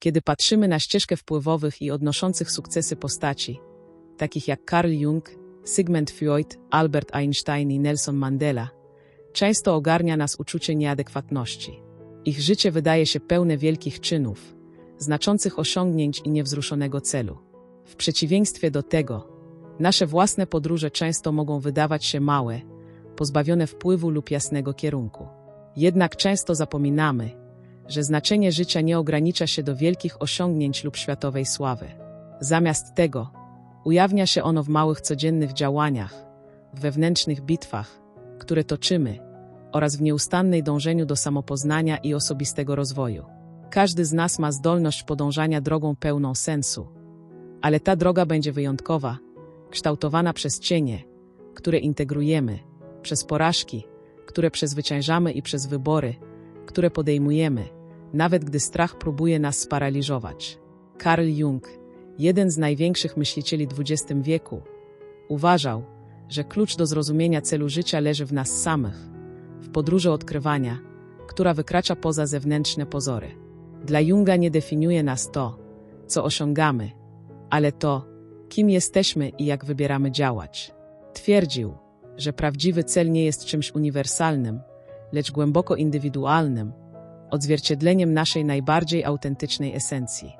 Kiedy patrzymy na ścieżkę wpływowych i odnoszących sukcesy postaci, takich jak Carl Jung, Sigmund Freud, Albert Einstein i Nelson Mandela, często ogarnia nas uczucie nieadekwatności. Ich życie wydaje się pełne wielkich czynów, znaczących osiągnięć i niewzruszonego celu. W przeciwieństwie do tego, nasze własne podróże często mogą wydawać się małe, pozbawione wpływu lub jasnego kierunku. Jednak często zapominamy, że znaczenie życia nie ogranicza się do wielkich osiągnięć lub światowej sławy. Zamiast tego, ujawnia się ono w małych codziennych działaniach, w wewnętrznych bitwach, które toczymy, oraz w nieustannej dążeniu do samopoznania i osobistego rozwoju. Każdy z nas ma zdolność podążania drogą pełną sensu, ale ta droga będzie wyjątkowa, kształtowana przez cienie, które integrujemy, przez porażki, które przezwyciężamy i przez wybory, które podejmujemy, nawet gdy strach próbuje nas sparaliżować. Carl Jung, jeden z największych myślicieli XX wieku, uważał, że klucz do zrozumienia celu życia leży w nas samych, w podróży odkrywania, która wykracza poza zewnętrzne pozory. Dla Junga nie definiuje nas to, co osiągamy, ale to, kim jesteśmy i jak wybieramy działać. Twierdził, że prawdziwy cel nie jest czymś uniwersalnym, lecz głęboko indywidualnym, odzwierciedleniem naszej najbardziej autentycznej esencji.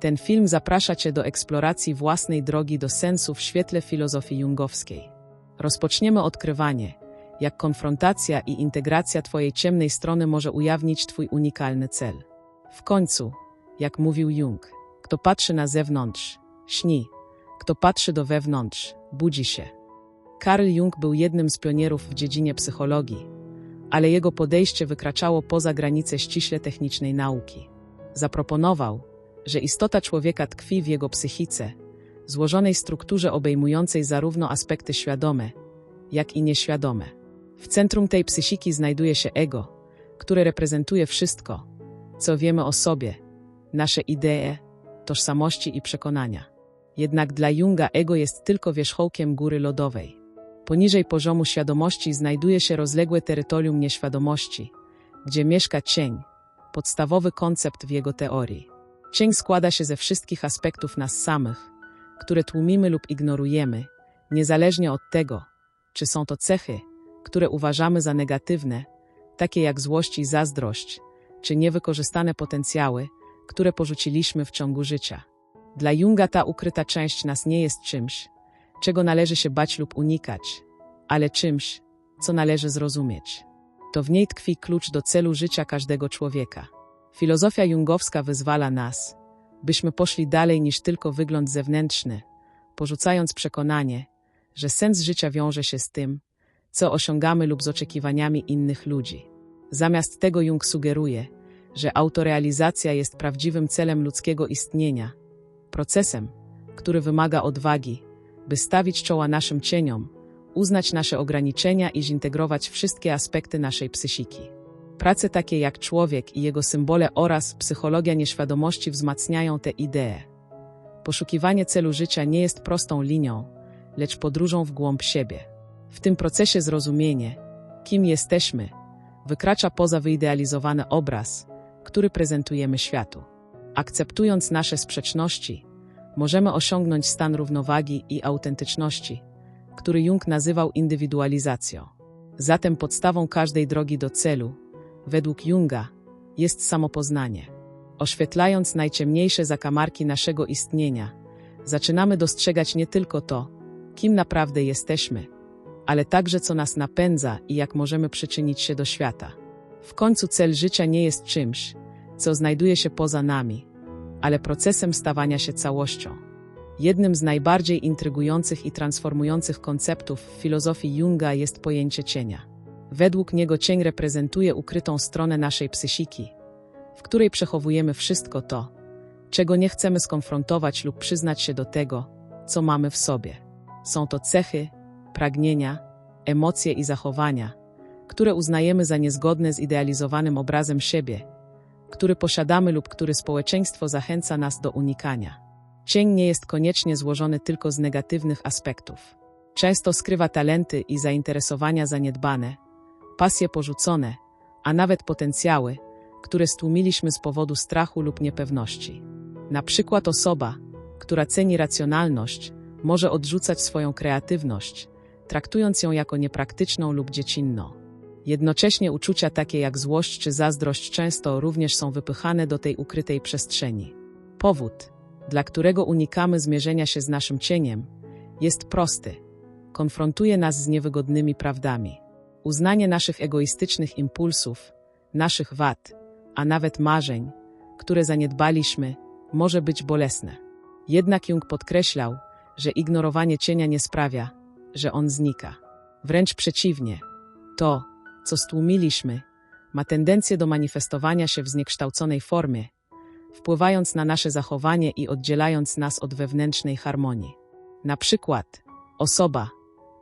Ten film zaprasza Cię do eksploracji własnej drogi do sensu w świetle filozofii jungowskiej. Rozpoczniemy odkrywanie, jak konfrontacja i integracja Twojej ciemnej strony może ujawnić Twój unikalny cel. W końcu, jak mówił Jung, kto patrzy na zewnątrz, śni, kto patrzy do wewnątrz, budzi się. Carl Jung był jednym z pionierów w dziedzinie psychologii, ale jego podejście wykraczało poza granice ściśle technicznej nauki. Zaproponował, że istota człowieka tkwi w jego psychice, złożonej strukturze obejmującej zarówno aspekty świadome, jak i nieświadome. W centrum tej psychiki znajduje się ego, które reprezentuje wszystko, co wiemy o sobie, nasze idee, tożsamości i przekonania. Jednak dla Junga ego jest tylko wierzchołkiem góry lodowej. Poniżej poziomu świadomości znajduje się rozległe terytorium nieświadomości, gdzie mieszka cień, podstawowy koncept w jego teorii. Cień składa się ze wszystkich aspektów nas samych, które tłumimy lub ignorujemy, niezależnie od tego, czy są to cechy, które uważamy za negatywne, takie jak złość i zazdrość, czy niewykorzystane potencjały, które porzuciliśmy w ciągu życia. Dla Junga ta ukryta część nas nie jest czymś, czego należy się bać lub unikać, ale czymś, co należy zrozumieć. To w niej tkwi klucz do celu życia każdego człowieka. Filozofia jungowska wyzwala nas, byśmy poszli dalej niż tylko wygląd zewnętrzny, porzucając przekonanie, że sens życia wiąże się z tym, co osiągamy lub z oczekiwaniami innych ludzi. Zamiast tego Jung sugeruje, że autorealizacja jest prawdziwym celem ludzkiego istnienia, procesem, który wymaga odwagi, by stawić czoła naszym cieniom, uznać nasze ograniczenia i zintegrować wszystkie aspekty naszej psychiki. Prace takie jak człowiek i jego symbole oraz psychologia nieświadomości wzmacniają te idee. Poszukiwanie celu życia nie jest prostą linią, lecz podróżą w głąb siebie. W tym procesie zrozumienie, kim jesteśmy, wykracza poza wyidealizowany obraz, który prezentujemy światu. Akceptując nasze sprzeczności, możemy osiągnąć stan równowagi i autentyczności, który Jung nazywał indywidualizacją. Zatem podstawą każdej drogi do celu, według Junga, jest samopoznanie. Oświetlając najciemniejsze zakamarki naszego istnienia, zaczynamy dostrzegać nie tylko to, kim naprawdę jesteśmy, ale także co nas napędza i jak możemy przyczynić się do świata. W końcu cel życia nie jest czymś, co znajduje się poza nami, ale procesem stawania się całością. Jednym z najbardziej intrygujących i transformujących konceptów w filozofii Junga jest pojęcie cienia. Według niego cień reprezentuje ukrytą stronę naszej psychiki, w której przechowujemy wszystko to, czego nie chcemy skonfrontować lub przyznać się do tego, co mamy w sobie. Są to cechy, pragnienia, emocje i zachowania, które uznajemy za niezgodne z idealizowanym obrazem siebie, który posiadamy lub który społeczeństwo zachęca nas do unikania. Cień nie jest koniecznie złożony tylko z negatywnych aspektów. Często skrywa talenty i zainteresowania zaniedbane, pasje porzucone, a nawet potencjały, które stłumiliśmy z powodu strachu lub niepewności. Na przykład osoba, która ceni racjonalność, może odrzucać swoją kreatywność, traktując ją jako niepraktyczną lub dziecinną. Jednocześnie uczucia takie jak złość czy zazdrość często również są wypychane do tej ukrytej przestrzeni. Powód, dla którego unikamy zmierzenia się z naszym cieniem, jest prosty. Konfrontuje nas z niewygodnymi prawdami. Uznanie naszych egoistycznych impulsów, naszych wad, a nawet marzeń, które zaniedbaliśmy, może być bolesne. Jednak Jung podkreślał, że ignorowanie cienia nie sprawia, że on znika. Wręcz przeciwnie, to, co stłumiliśmy, ma tendencję do manifestowania się w zniekształconej formie, wpływając na nasze zachowanie i oddzielając nas od wewnętrznej harmonii. Na przykład, osoba,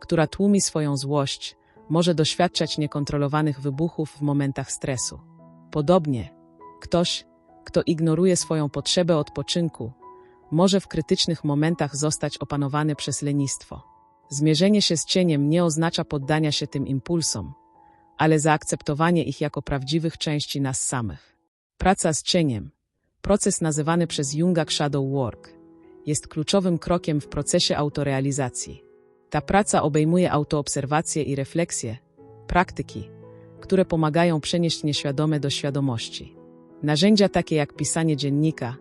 która tłumi swoją złość, może doświadczać niekontrolowanych wybuchów w momentach stresu. Podobnie, ktoś, kto ignoruje swoją potrzebę odpoczynku, może w krytycznych momentach zostać opanowany przez lenistwo. Zmierzenie się z cieniem nie oznacza poddania się tym impulsom, ale zaakceptowanie ich jako prawdziwych części nas samych. Praca z cieniem, proces nazywany przez Junga Shadow Work, jest kluczowym krokiem w procesie autorealizacji. Ta praca obejmuje autoobserwację i refleksję, praktyki, które pomagają przenieść nieświadome do świadomości. Narzędzia takie jak pisanie dziennika,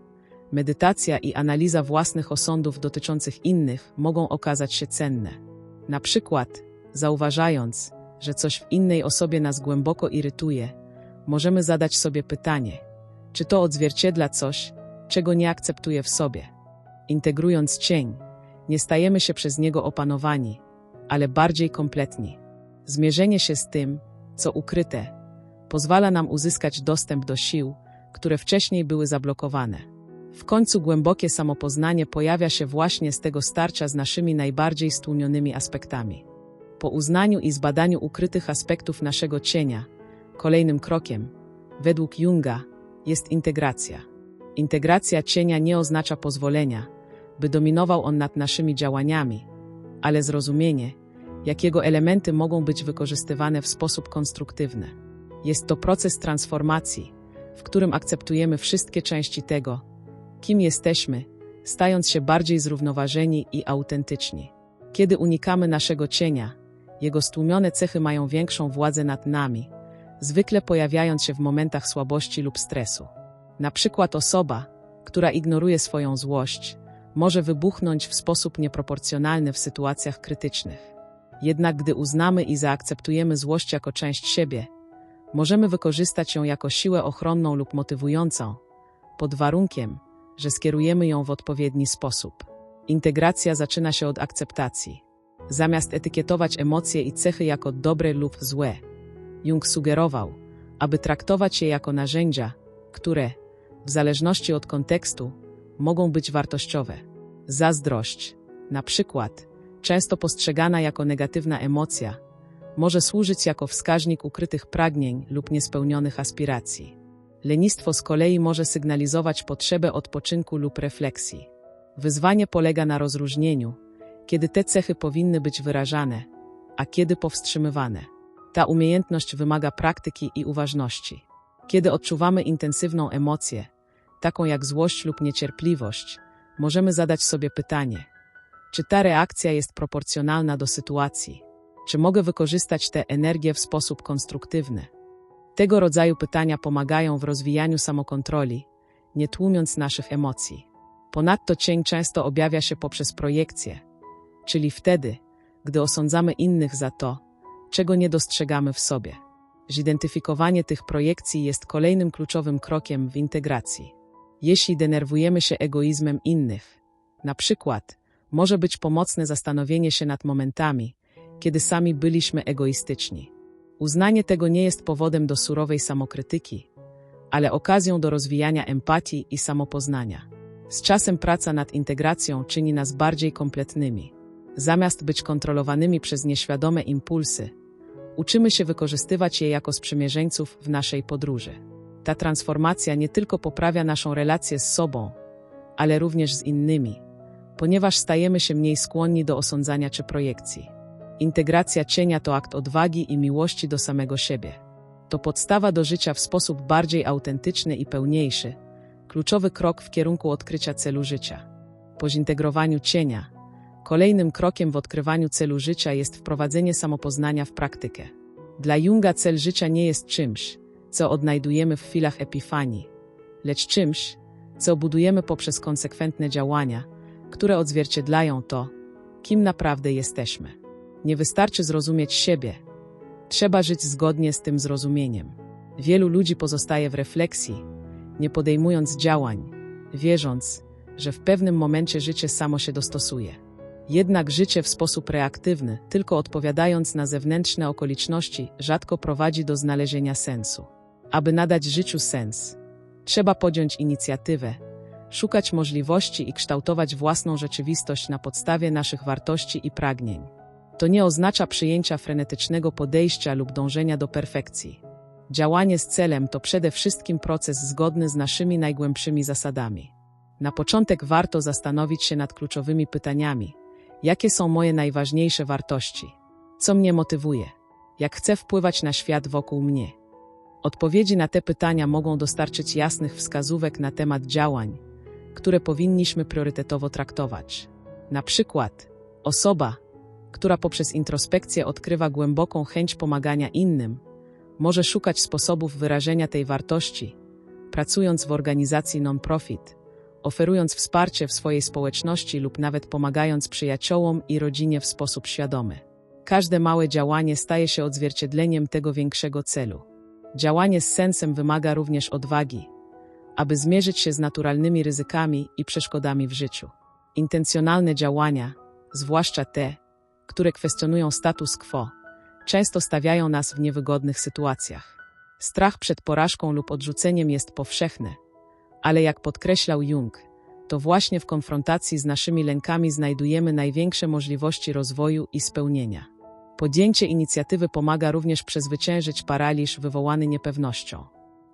medytacja i analiza własnych osądów dotyczących innych mogą okazać się cenne. Na przykład, zauważając, że coś w innej osobie nas głęboko irytuje, możemy zadać sobie pytanie, czy to odzwierciedla coś, czego nie akceptuję w sobie. Integrując cień, nie stajemy się przez niego opanowani, ale bardziej kompletni. Zmierzenie się z tym, co ukryte, pozwala nam uzyskać dostęp do sił, które wcześniej były zablokowane. W końcu głębokie samopoznanie pojawia się właśnie z tego starcia z naszymi najbardziej stłumionymi aspektami. Po uznaniu i zbadaniu ukrytych aspektów naszego cienia, kolejnym krokiem, według Junga, jest integracja. Integracja cienia nie oznacza pozwolenia, by dominował on nad naszymi działaniami, ale zrozumienie, jakiego elementy mogą być wykorzystywane w sposób konstruktywny. Jest to proces transformacji, w którym akceptujemy wszystkie części tego, kim jesteśmy, stając się bardziej zrównoważeni i autentyczni. Kiedy unikamy naszego cienia, jego stłumione cechy mają większą władzę nad nami, zwykle pojawiając się w momentach słabości lub stresu. Na przykład osoba, która ignoruje swoją złość, może wybuchnąć w sposób nieproporcjonalny w sytuacjach krytycznych. Jednak gdy uznamy i zaakceptujemy złość jako część siebie, możemy wykorzystać ją jako siłę ochronną lub motywującą, pod warunkiem, że skierujemy ją w odpowiedni sposób. Integracja zaczyna się od akceptacji. Zamiast etykietować emocje i cechy jako dobre lub złe, Jung sugerował, aby traktować je jako narzędzia, które, w zależności od kontekstu, mogą być wartościowe. Zazdrość, na przykład, często postrzegana jako negatywna emocja, może służyć jako wskaźnik ukrytych pragnień lub niespełnionych aspiracji. Lenistwo z kolei może sygnalizować potrzebę odpoczynku lub refleksji. Wyzwanie polega na rozróżnieniu, kiedy te cechy powinny być wyrażane, a kiedy powstrzymywane. Ta umiejętność wymaga praktyki i uważności. Kiedy odczuwamy intensywną emocję, taką jak złość lub niecierpliwość, możemy zadać sobie pytanie: czy ta reakcja jest proporcjonalna do sytuacji? Czy mogę wykorzystać tę energię w sposób konstruktywny? Tego rodzaju pytania pomagają w rozwijaniu samokontroli, nie tłumiąc naszych emocji. Ponadto cień często objawia się poprzez projekcję, czyli wtedy, gdy osądzamy innych za to, czego nie dostrzegamy w sobie. Zidentyfikowanie tych projekcji jest kolejnym kluczowym krokiem w integracji. Jeśli denerwujemy się egoizmem innych, na przykład, może być pomocne zastanowienie się nad momentami, kiedy sami byliśmy egoistyczni. Uznanie tego nie jest powodem do surowej samokrytyki, ale okazją do rozwijania empatii i samopoznania. Z czasem praca nad integracją czyni nas bardziej kompletnymi. Zamiast być kontrolowanymi przez nieświadome impulsy, uczymy się wykorzystywać je jako sprzymierzeńców w naszej podróży. Ta transformacja nie tylko poprawia naszą relację z sobą, ale również z innymi, ponieważ stajemy się mniej skłonni do osądzania czy projekcji. Integracja cienia to akt odwagi i miłości do samego siebie. To podstawa do życia w sposób bardziej autentyczny i pełniejszy, kluczowy krok w kierunku odkrycia celu życia. Po zintegrowaniu cienia, kolejnym krokiem w odkrywaniu celu życia jest wprowadzenie samopoznania w praktykę. Dla Junga cel życia nie jest czymś, co odnajdujemy w chwilach epifanii, lecz czymś, co budujemy poprzez konsekwentne działania, które odzwierciedlają to, kim naprawdę jesteśmy. Nie wystarczy zrozumieć siebie, trzeba żyć zgodnie z tym zrozumieniem. Wielu ludzi pozostaje w refleksji, nie podejmując działań, wierząc, że w pewnym momencie życie samo się dostosuje. Jednak życie w sposób reaktywny, tylko odpowiadając na zewnętrzne okoliczności, rzadko prowadzi do znalezienia sensu. Aby nadać życiu sens, trzeba podjąć inicjatywę, szukać możliwości i kształtować własną rzeczywistość na podstawie naszych wartości i pragnień. To nie oznacza przyjęcia frenetycznego podejścia lub dążenia do perfekcji. Działanie z celem to przede wszystkim proces zgodny z naszymi najgłębszymi zasadami. Na początek warto zastanowić się nad kluczowymi pytaniami: jakie są moje najważniejsze wartości? Co mnie motywuje? Jak chcę wpływać na świat wokół mnie? Odpowiedzi na te pytania mogą dostarczyć jasnych wskazówek na temat działań, które powinniśmy priorytetowo traktować. Na przykład, osoba, która poprzez introspekcję odkrywa głęboką chęć pomagania innym, może szukać sposobów wyrażenia tej wartości, pracując w organizacji non-profit, oferując wsparcie w swojej społeczności lub nawet pomagając przyjaciołom i rodzinie w sposób świadomy. Każde małe działanie staje się odzwierciedleniem tego większego celu. Działanie z sensem wymaga również odwagi, aby zmierzyć się z naturalnymi ryzykami i przeszkodami w życiu. Intencjonalne działania, zwłaszcza te, które kwestionują status quo, często stawiają nas w niewygodnych sytuacjach. Strach przed porażką lub odrzuceniem jest powszechny, ale jak podkreślał Jung, to właśnie w konfrontacji z naszymi lękami znajdujemy największe możliwości rozwoju i spełnienia. Podjęcie inicjatywy pomaga również przezwyciężyć paraliż wywołany niepewnością.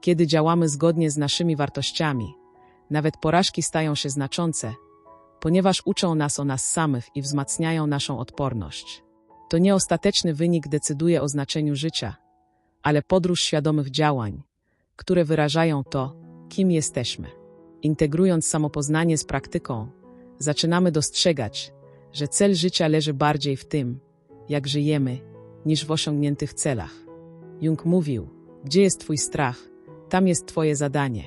Kiedy działamy zgodnie z naszymi wartościami, nawet porażki stają się znaczące, ponieważ uczą nas o nas samych i wzmacniają naszą odporność. To nie ostateczny wynik decyduje o znaczeniu życia, ale podróż świadomych działań, które wyrażają to, kim jesteśmy. Integrując samopoznanie z praktyką, zaczynamy dostrzegać, że cel życia leży bardziej w tym, jak żyjemy, niż w osiągniętych celach. Jung mówił: Gdzie jest Twój strach, tam jest Twoje zadanie.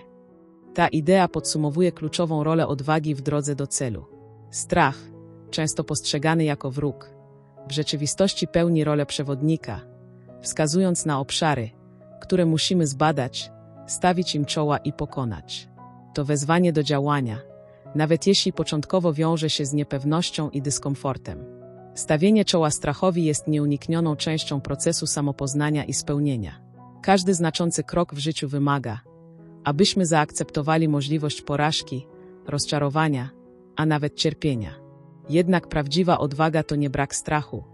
Ta idea podsumowuje kluczową rolę odwagi w drodze do celu. Strach, często postrzegany jako wróg, w rzeczywistości pełni rolę przewodnika, wskazując na obszary, które musimy zbadać, stawić im czoła i pokonać. To wezwanie do działania, nawet jeśli początkowo wiąże się z niepewnością i dyskomfortem. Stawienie czoła strachowi jest nieuniknioną częścią procesu samopoznania i spełnienia. Każdy znaczący krok w życiu wymaga, abyśmy zaakceptowali możliwość porażki, rozczarowania, a nawet cierpienia. Jednak prawdziwa odwaga to nie brak strachu,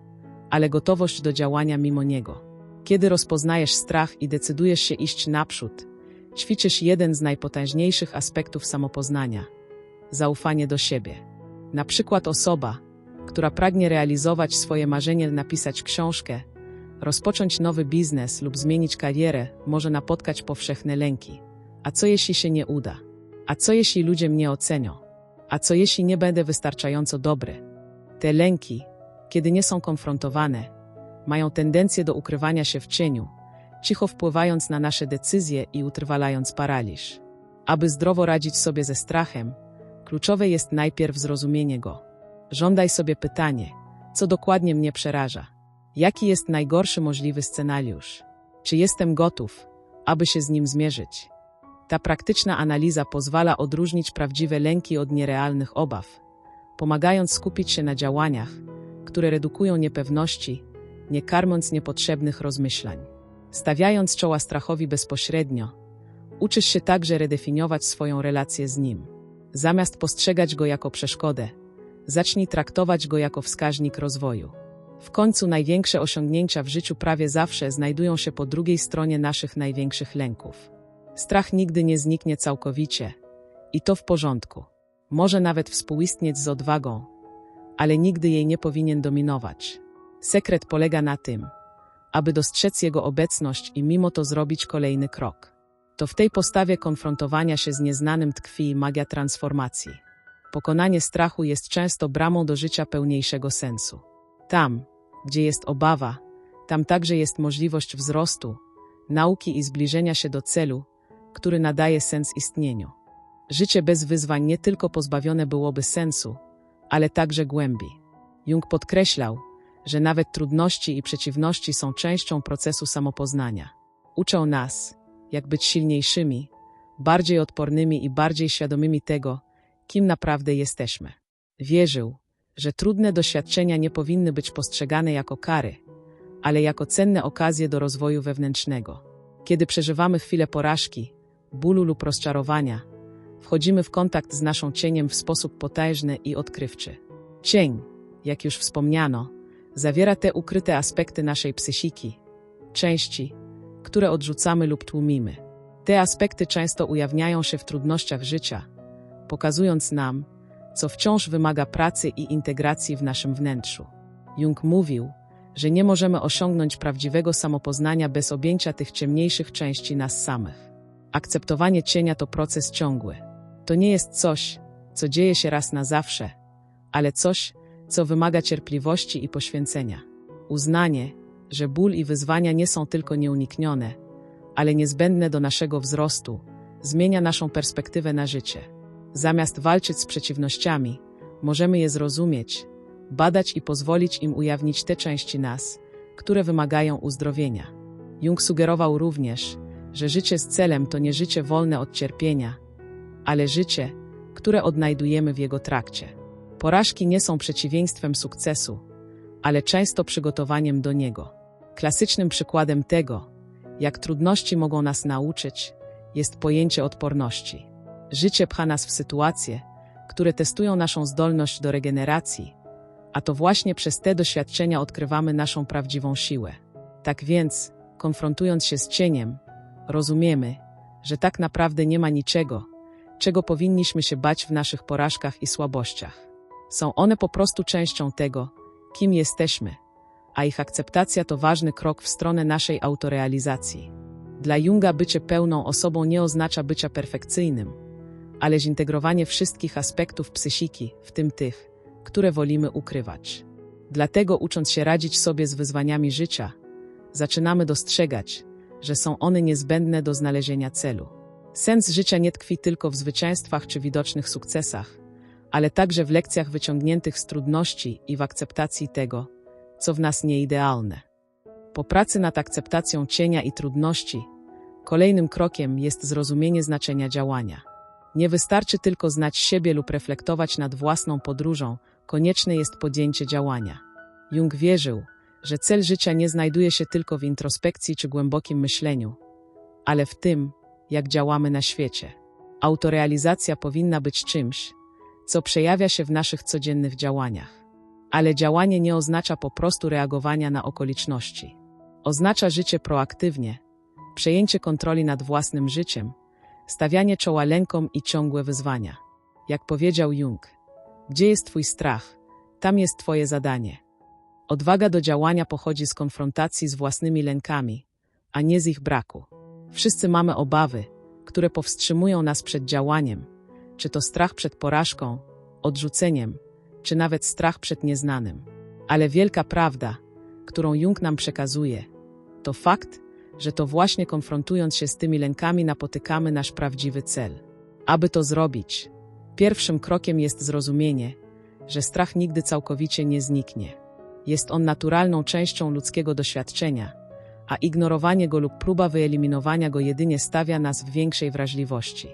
ale gotowość do działania mimo niego. Kiedy rozpoznajesz strach i decydujesz się iść naprzód, ćwiczysz jeden z najpotężniejszych aspektów samopoznania zaufanie do siebie. Na przykład osoba, która pragnie realizować swoje marzenie, napisać książkę, rozpocząć nowy biznes lub zmienić karierę, może napotkać powszechne lęki. A co jeśli się nie uda? A co jeśli ludzie mnie ocenią? A co jeśli nie będę wystarczająco dobry? Te lęki, kiedy nie są konfrontowane, mają tendencję do ukrywania się w cieniu, cicho wpływając na nasze decyzje i utrwalając paraliż. Aby zdrowo radzić sobie ze strachem, kluczowe jest najpierw zrozumienie go. Żądaj sobie pytanie, co dokładnie mnie przeraża? Jaki jest najgorszy możliwy scenariusz? Czy jestem gotów, aby się z nim zmierzyć? Ta praktyczna analiza pozwala odróżnić prawdziwe lęki od nierealnych obaw, pomagając skupić się na działaniach, które redukują niepewności, nie karmąc niepotrzebnych rozmyślań. Stawiając czoła strachowi bezpośrednio, uczysz się także redefiniować swoją relację z nim. Zamiast postrzegać go jako przeszkodę, zacznij traktować go jako wskaźnik rozwoju. W końcu największe osiągnięcia w życiu prawie zawsze znajdują się po drugiej stronie naszych największych lęków. Strach nigdy nie zniknie całkowicie. I to w porządku. Może nawet współistnieć z odwagą, ale nigdy jej nie powinien dominować. Sekret polega na tym, aby dostrzec Jego obecność i mimo to zrobić kolejny krok. To w tej postawie konfrontowania się z nieznanym tkwi magia transformacji. Pokonanie strachu jest często bramą do życia pełniejszego sensu. Tam, gdzie jest obawa, tam także jest możliwość wzrostu, nauki i zbliżenia się do celu, który nadaje sens istnieniu. Życie bez wyzwań nie tylko pozbawione byłoby sensu, ale także głębi. Jung podkreślał, że nawet trudności i przeciwności są częścią procesu samopoznania. Uczą nas, jak być silniejszymi, bardziej odpornymi i bardziej świadomymi tego, kim naprawdę jesteśmy. Wierzył, że trudne doświadczenia nie powinny być postrzegane jako kary, ale jako cenne okazje do rozwoju wewnętrznego. Kiedy przeżywamy chwilę porażki, bólu lub rozczarowania, wchodzimy w kontakt z naszą cieniem w sposób potężny i odkrywczy. Cień, jak już wspomniano, zawiera te ukryte aspekty naszej psychiki, części, które odrzucamy lub tłumimy. Te aspekty często ujawniają się w trudnościach życia, pokazując nam, co wciąż wymaga pracy i integracji w naszym wnętrzu. Jung mówił, że nie możemy osiągnąć prawdziwego samopoznania bez objęcia tych ciemniejszych części nas samych. Akceptowanie cienia to proces ciągły. To nie jest coś, co dzieje się raz na zawsze, ale coś, co wymaga cierpliwości i poświęcenia. Uznanie, że ból i wyzwania nie są tylko nieuniknione, ale niezbędne do naszego wzrostu, zmienia naszą perspektywę na życie. Zamiast walczyć z przeciwnościami, możemy je zrozumieć, badać i pozwolić im ujawnić te części nas, które wymagają uzdrowienia. Jung sugerował również, że życie z celem to nie życie wolne od cierpienia, ale życie, które odnajdujemy w jego trakcie. Porażki nie są przeciwieństwem sukcesu, ale często przygotowaniem do niego. Klasycznym przykładem tego, jak trudności mogą nas nauczyć, jest pojęcie odporności. Życie pcha nas w sytuacje, które testują naszą zdolność do regeneracji, a to właśnie przez te doświadczenia odkrywamy naszą prawdziwą siłę. Tak więc, konfrontując się z cieniem, rozumiemy, że tak naprawdę nie ma niczego, czego powinniśmy się bać w naszych porażkach i słabościach. Są one po prostu częścią tego, kim jesteśmy, a ich akceptacja to ważny krok w stronę naszej autorealizacji. Dla Junga bycie pełną osobą nie oznacza bycia perfekcyjnym, ale zintegrowanie wszystkich aspektów psychiki, w tym tych, które wolimy ukrywać. Dlatego, ucząc się radzić sobie z wyzwaniami życia, zaczynamy dostrzegać, że są one niezbędne do znalezienia celu. Sens życia nie tkwi tylko w zwycięstwach czy widocznych sukcesach, ale także w lekcjach wyciągniętych z trudności i w akceptacji tego, co w nas nieidealne. Po pracy nad akceptacją cienia i trudności, kolejnym krokiem jest zrozumienie znaczenia działania. Nie wystarczy tylko znać siebie lub reflektować nad własną podróżą, konieczne jest podjęcie działania. Jung wierzył, że cel życia nie znajduje się tylko w introspekcji czy głębokim myśleniu, ale w tym, jak działamy na świecie. Autorealizacja powinna być czymś, co przejawia się w naszych codziennych działaniach. Ale działanie nie oznacza po prostu reagowania na okoliczności. Oznacza życie proaktywnie, przejęcie kontroli nad własnym życiem, stawianie czoła lękom i ciągłe wyzwania. Jak powiedział Jung, gdzie jest Twój strach, tam jest Twoje zadanie. Odwaga do działania pochodzi z konfrontacji z własnymi lękami, a nie z ich braku. Wszyscy mamy obawy, które powstrzymują nas przed działaniem, czy to strach przed porażką, odrzuceniem, czy nawet strach przed nieznanym. Ale wielka prawda, którą Jung nam przekazuje, to fakt, że to właśnie konfrontując się z tymi lękami napotykamy nasz prawdziwy cel. Aby to zrobić, pierwszym krokiem jest zrozumienie, że strach nigdy całkowicie nie zniknie. Jest on naturalną częścią ludzkiego doświadczenia, a ignorowanie go lub próba wyeliminowania go jedynie stawia nas w większej wrażliwości.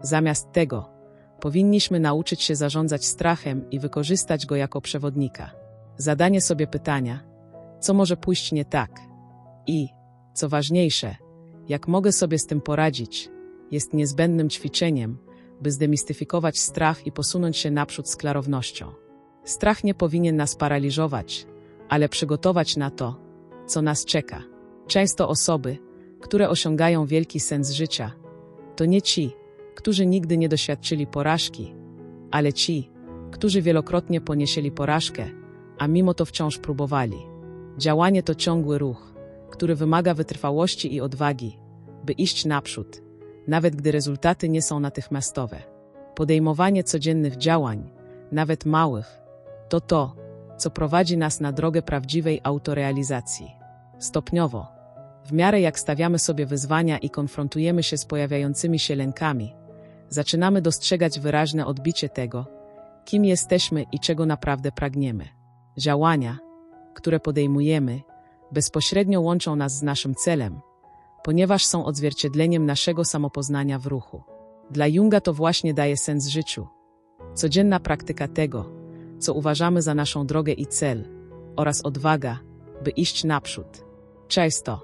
Zamiast tego, powinniśmy nauczyć się zarządzać strachem i wykorzystać go jako przewodnika. Zadanie sobie pytania, co może pójść nie tak i, co ważniejsze, jak mogę sobie z tym poradzić, jest niezbędnym ćwiczeniem, by zdemistyfikować strach i posunąć się naprzód z klarownością. Strach nie powinien nas paraliżować, ale przygotować na to, co nas czeka. Często osoby, które osiągają wielki sens życia, to nie ci, którzy nigdy nie doświadczyli porażki, ale ci, którzy wielokrotnie poniesieli porażkę, a mimo to wciąż próbowali. Działanie to ciągły ruch, który wymaga wytrwałości i odwagi, by iść naprzód, nawet gdy rezultaty nie są natychmiastowe. Podejmowanie codziennych działań, nawet małych, to to, co prowadzi nas na drogę prawdziwej autorealizacji. Stopniowo, w miarę jak stawiamy sobie wyzwania i konfrontujemy się z pojawiającymi się lękami, zaczynamy dostrzegać wyraźne odbicie tego, kim jesteśmy i czego naprawdę pragniemy. Działania, które podejmujemy, bezpośrednio łączą nas z naszym celem, ponieważ są odzwierciedleniem naszego samopoznania w ruchu. Dla Junga to właśnie daje sens życiu. Codzienna praktyka tego, co uważamy za naszą drogę i cel, oraz odwaga, by iść naprzód. Często,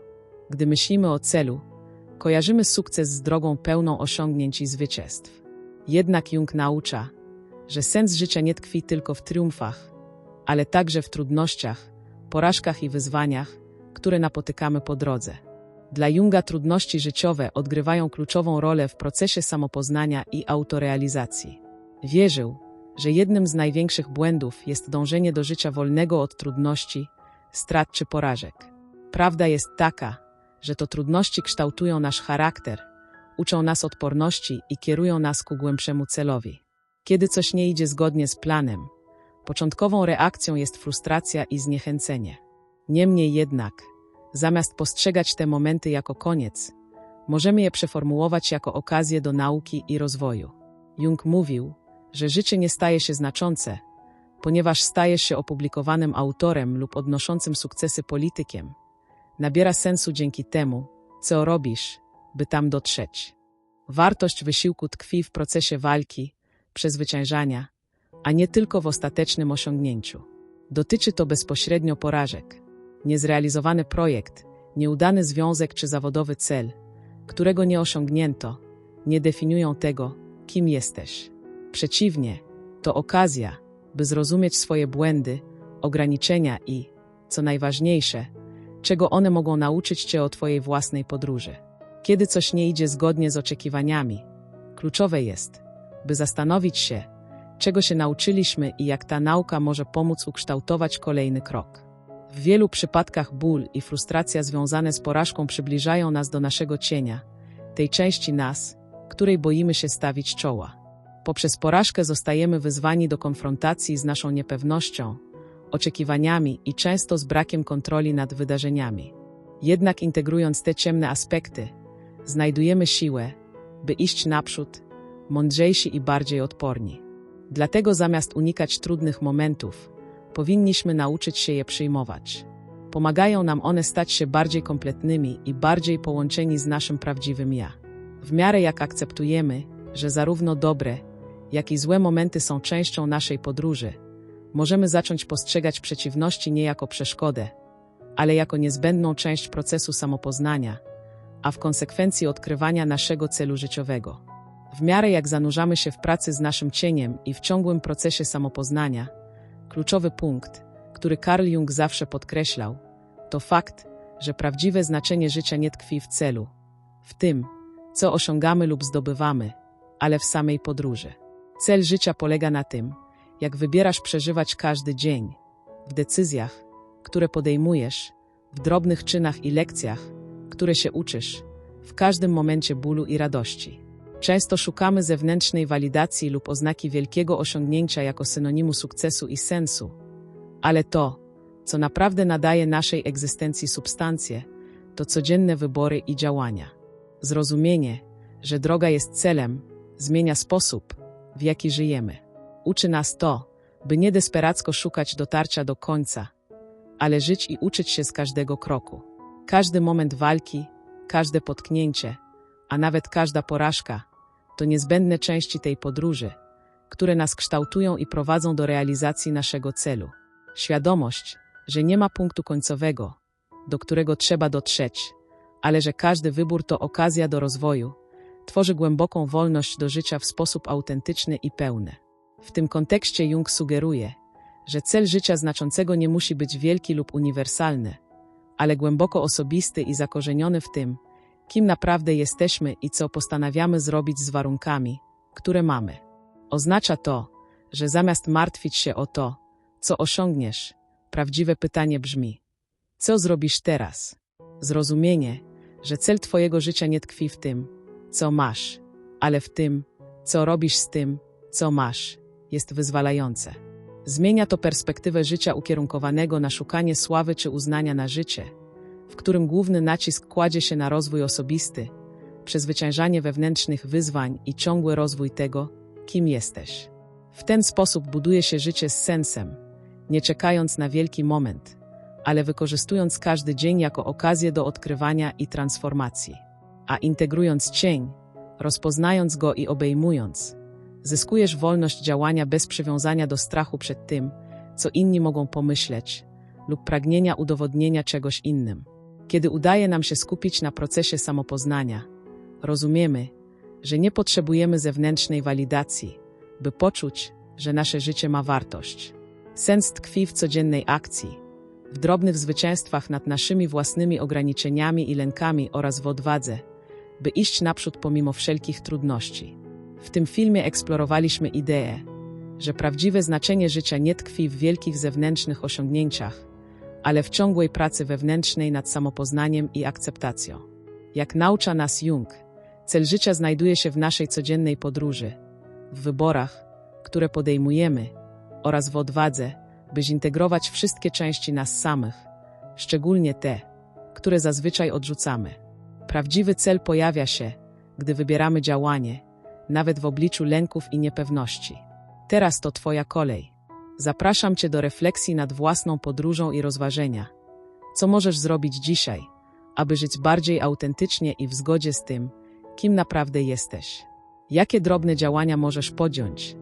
gdy myślimy o celu, kojarzymy sukces z drogą pełną osiągnięć i zwycięstw. Jednak Jung naucza, że sens życia nie tkwi tylko w triumfach, ale także w trudnościach, porażkach i wyzwaniach, które napotykamy po drodze. Dla Junga trudności życiowe odgrywają kluczową rolę w procesie samopoznania i autorealizacji. Wierzył, że jednym z największych błędów jest dążenie do życia wolnego od trudności, strat czy porażek. Prawda jest taka, że to trudności kształtują nasz charakter, uczą nas odporności i kierują nas ku głębszemu celowi. Kiedy coś nie idzie zgodnie z planem, początkową reakcją jest frustracja i zniechęcenie. Niemniej jednak, zamiast postrzegać te momenty jako koniec, możemy je przeformułować jako okazję do nauki i rozwoju. Jung mówił, że życie nie staje się znaczące, ponieważ stajesz się opublikowanym autorem lub odnoszącym sukcesy politykiem. Nabiera sensu dzięki temu, co robisz, by tam dotrzeć. Wartość wysiłku tkwi w procesie walki, przezwyciężania, a nie tylko w ostatecznym osiągnięciu. Dotyczy to bezpośrednio porażek. Niezrealizowany projekt, nieudany związek czy zawodowy cel, którego nie osiągnięto, nie definiują tego, kim jesteś. Przeciwnie, to okazja, by zrozumieć swoje błędy, ograniczenia i, co najważniejsze, czego one mogą nauczyć cię o twojej własnej podróży. Kiedy coś nie idzie zgodnie z oczekiwaniami, kluczowe jest, by zastanowić się, czego się nauczyliśmy i jak ta nauka może pomóc ukształtować kolejny krok. W wielu przypadkach ból i frustracja związane z porażką przybliżają nas do naszego cienia, tej części nas, której boimy się stawić czoła. Poprzez porażkę zostajemy wyzwani do konfrontacji z naszą niepewnością, oczekiwaniami i często z brakiem kontroli nad wydarzeniami. Jednak integrując te ciemne aspekty, znajdujemy siłę, by iść naprzód, mądrzejsi i bardziej odporni. Dlatego zamiast unikać trudnych momentów, powinniśmy nauczyć się je przyjmować. Pomagają nam one stać się bardziej kompletnymi i bardziej połączeni z naszym prawdziwym ja. W miarę jak akceptujemy, że zarówno dobre, jak i złe momenty są częścią naszej podróży, możemy zacząć postrzegać przeciwności nie jako przeszkodę, ale jako niezbędną część procesu samopoznania, a w konsekwencji odkrywania naszego celu życiowego. W miarę jak zanurzamy się w pracy z naszym cieniem i w ciągłym procesie samopoznania, kluczowy punkt, który Carl Jung zawsze podkreślał, to fakt, że prawdziwe znaczenie życia nie tkwi w celu, w tym, co osiągamy lub zdobywamy, ale w samej podróży. Cel życia polega na tym, jak wybierasz przeżywać każdy dzień, w decyzjach, które podejmujesz, w drobnych czynach i lekcjach, które się uczysz, w każdym momencie bólu i radości. Często szukamy zewnętrznej walidacji lub oznaki wielkiego osiągnięcia jako synonimu sukcesu i sensu, ale to, co naprawdę nadaje naszej egzystencji substancję, to codzienne wybory i działania. Zrozumienie, że droga jest celem, zmienia sposób, w jaki żyjemy. Uczy nas to, by nie desperacko szukać dotarcia do końca, ale żyć i uczyć się z każdego kroku. Każdy moment walki, każde potknięcie, a nawet każda porażka to niezbędne części tej podróży, które nas kształtują i prowadzą do realizacji naszego celu. Świadomość, że nie ma punktu końcowego, do którego trzeba dotrzeć, ale że każdy wybór to okazja do rozwoju, tworzy głęboką wolność do życia w sposób autentyczny i pełny. W tym kontekście Jung sugeruje, że cel życia znaczącego nie musi być wielki lub uniwersalny, ale głęboko osobisty i zakorzeniony w tym, kim naprawdę jesteśmy i co postanawiamy zrobić z warunkami, które mamy. Oznacza to, że zamiast martwić się o to, co osiągniesz, prawdziwe pytanie brzmi: co zrobisz teraz? Zrozumienie, że cel Twojego życia nie tkwi w tym, co masz, ale w tym, co robisz z tym, co masz, jest wyzwalające. Zmienia to perspektywę życia ukierunkowanego na szukanie sławy czy uznania na życie, w którym główny nacisk kładzie się na rozwój osobisty, przezwyciężanie wewnętrznych wyzwań i ciągły rozwój tego, kim jesteś. W ten sposób buduje się życie z sensem, nie czekając na wielki moment, ale wykorzystując każdy dzień jako okazję do odkrywania i transformacji. A integrując cień, rozpoznając go i obejmując, zyskujesz wolność działania bez przywiązania do strachu przed tym, co inni mogą pomyśleć, lub pragnienia udowodnienia czegoś innym. Kiedy udaje nam się skupić na procesie samopoznania, rozumiemy, że nie potrzebujemy zewnętrznej walidacji, by poczuć, że nasze życie ma wartość. Sens tkwi w codziennej akcji, w drobnych zwycięstwach nad naszymi własnymi ograniczeniami i lękami oraz w odwadze, by iść naprzód pomimo wszelkich trudności. W tym filmie eksplorowaliśmy ideę, że prawdziwe znaczenie życia nie tkwi w wielkich zewnętrznych osiągnięciach, ale w ciągłej pracy wewnętrznej nad samopoznaniem i akceptacją. Jak naucza nas Jung, cel życia znajduje się w naszej codziennej podróży, w wyborach, które podejmujemy, oraz w odwadze, by zintegrować wszystkie części nas samych, szczególnie te, które zazwyczaj odrzucamy. Prawdziwy cel pojawia się, gdy wybieramy działanie, nawet w obliczu lęków i niepewności. Teraz to Twoja kolej. Zapraszam Cię do refleksji nad własną podróżą i rozważenia. Co możesz zrobić dzisiaj, aby żyć bardziej autentycznie i w zgodzie z tym, kim naprawdę jesteś? Jakie drobne działania możesz podjąć,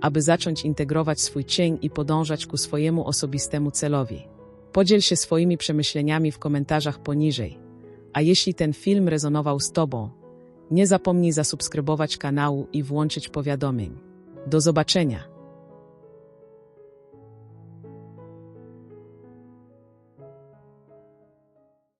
aby zacząć integrować swój cień i podążać ku swojemu osobistemu celowi? Podziel się swoimi przemyśleniami w komentarzach poniżej. A jeśli ten film rezonował z Tobą, nie zapomnij zasubskrybować kanału i włączyć powiadomień. Do zobaczenia!